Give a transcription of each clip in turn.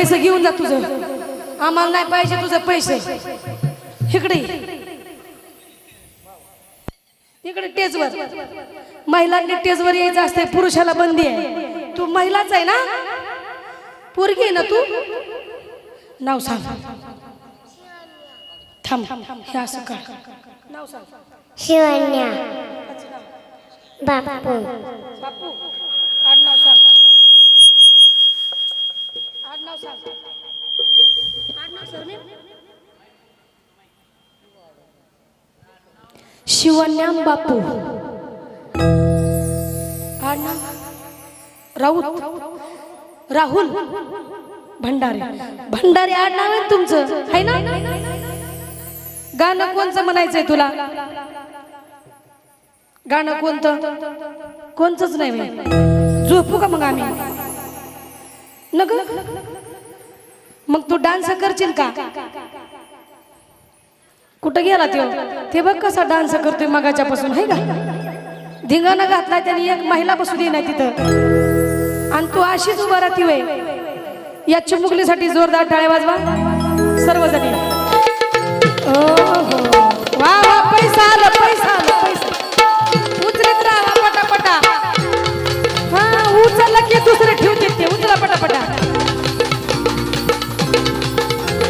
पैसे घेऊन जा तुझं. आम्हाला नाही पाहिजे तुझं पैसे. इकडे. इकडे टेजवर महिलांनी टेजवर यायचं असते पुरुषाला बंदी आहे. तू महिलाच आहे ना? पोरगी आहे ना तू? नाव सांग. थांब. हे असं कर. नाव सांग शिवण्या. बापू. बापू आडनाव सांग आडनाव सांग आडनाव सरनेम बापू. आडनाव राऊत. राहुल भंडारे. भंडारे आडनाव आहे तुमचं? आहे ना? गाणं कोणचं म्हणायचंय तुला? गाणं कोणतं? कोणतंच नाही झोपू का मग आम्ही? नग? मग तू डान्स करशील का? कुठं गेला तो? ते बघ कसा डान्स करतोय मगाच्या पासून आहे का? धिंगाणं घातलाय त्याने एक महिला बसू दे नाही तिथं. आणि तू अशीच उभा राहती वय. या चिमुकलीसाठी जोरदार टाळे वाजवा सर्वजणी. वा वा पैसा आला पैसा आला.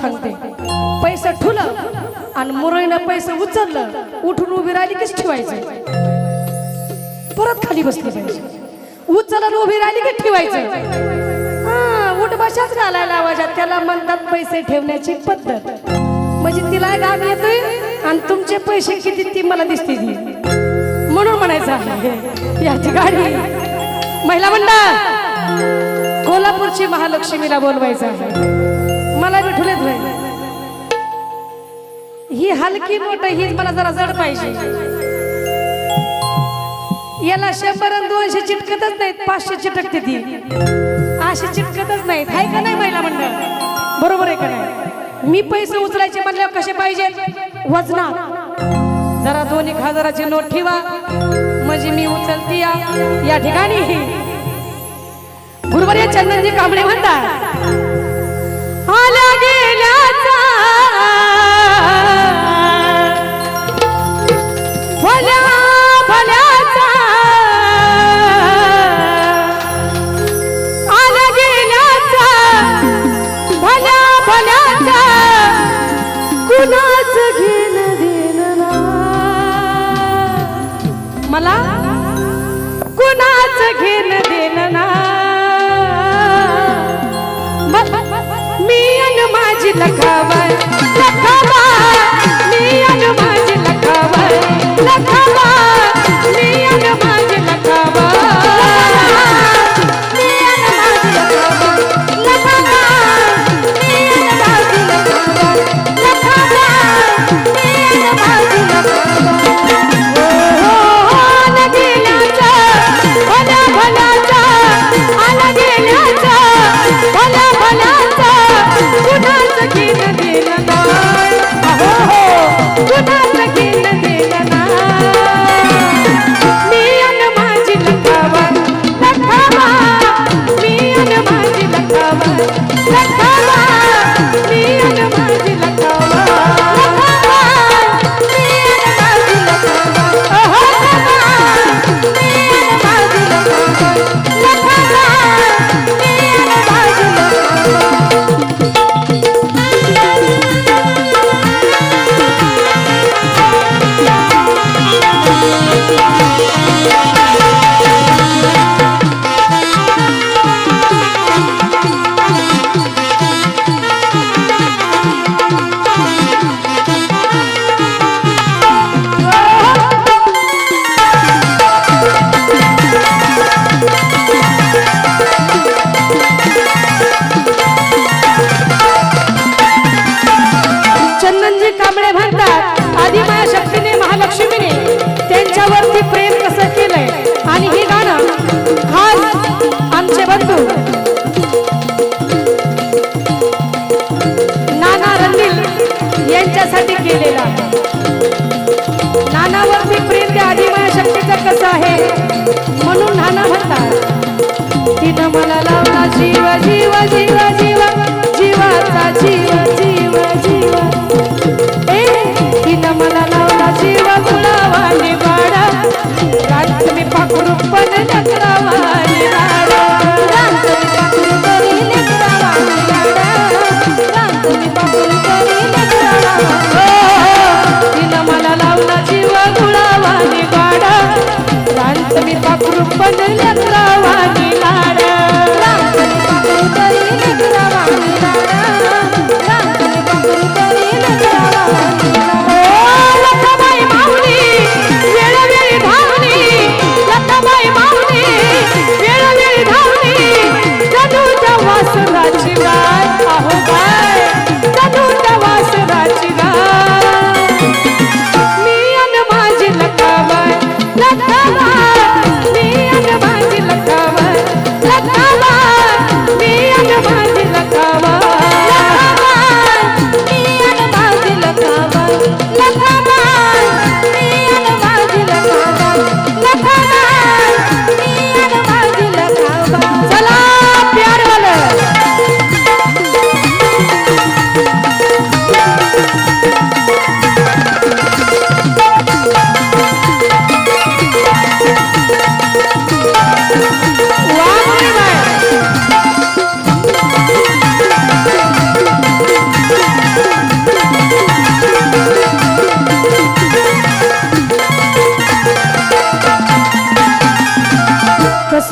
सांगते. पैसे ठुलं आणि मुरळीनं पैसे उचललं उठून उभी राहिली कीच ठेवायचं? परत खाली बसली पाहिजे. उचलून उभी राहिली की ठेवायचं? उठबशाच घालायला आवाजात. त्याला म्हणतात पैसे ठेवण्याची पद्धत. म्हणजे तिला गाव येतोय आणि तुमचे पैसे किती ती मला दिसते ती. म्हणून म्हणायचं आहे. याची गाडी. महिला मंडळ कोल्हापूरची महालक्ष्मीला बोलवायचं आहे. ही हलकी मोठ ही हीच मला जरा जड पाहिजे. याला शंभर आणि दोनशे चिटकतच नाहीत पाचशे चिटकते ती. अशी चिटकतच नाहीत. हाय का नाही महिला मंडळ? बरोबर आहे का नाही? मी पैसे उचलायचे म्हणल्यावर कसे पाहिजे? वजनात जरा दोन एक हजाराची नोट ठेवा. म्हणजे मी उचलती या या ठिकाणी. गुरुवारी चंदनजी कांबळे म्हणतात आल्या गेल्याचा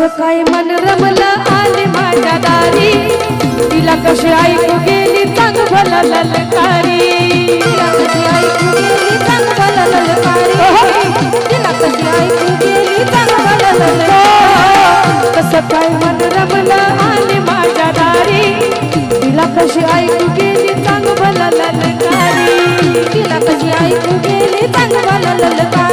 काय मन रमलं आले माझ्या दारी. तिला कशी ऐकू गेली चांगल भला ललकारी. कसं काय हो, हो. मन रमलं आले माझ्या दारी. तिला कशी ऐकू गेली ललकारी. तिला कशी ऐकू गेली ललकारी.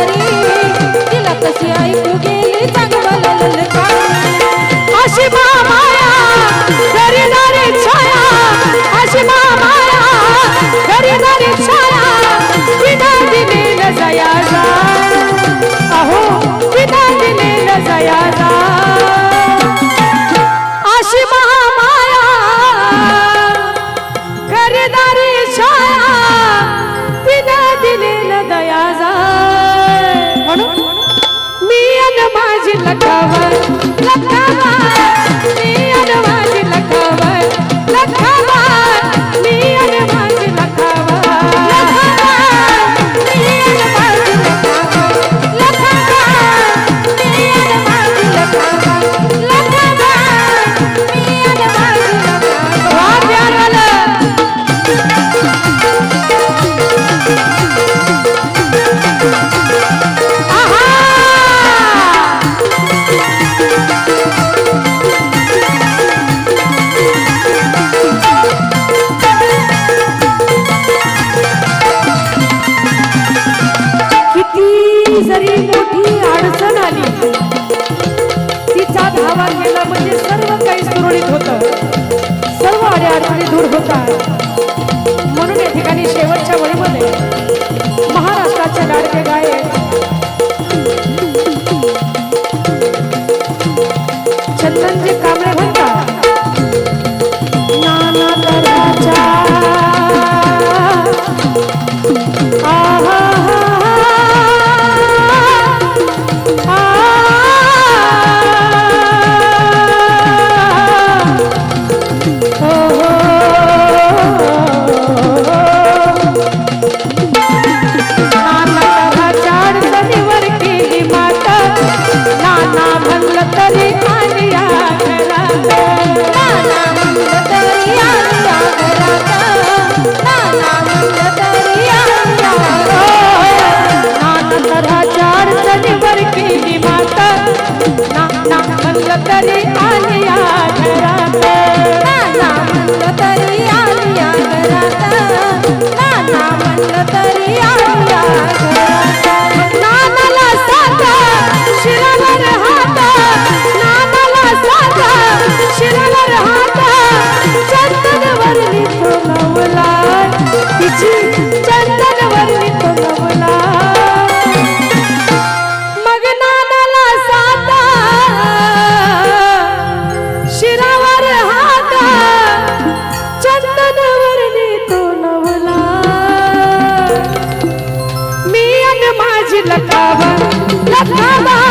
Let's go!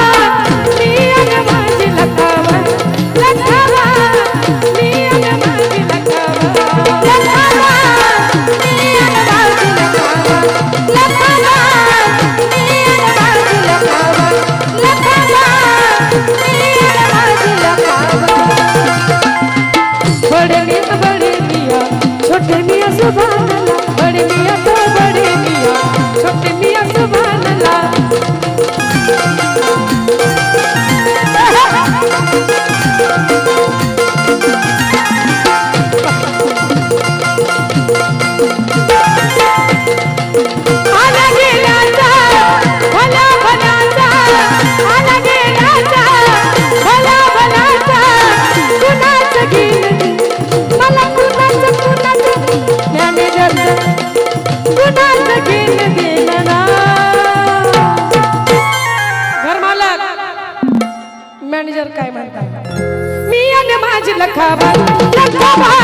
我不。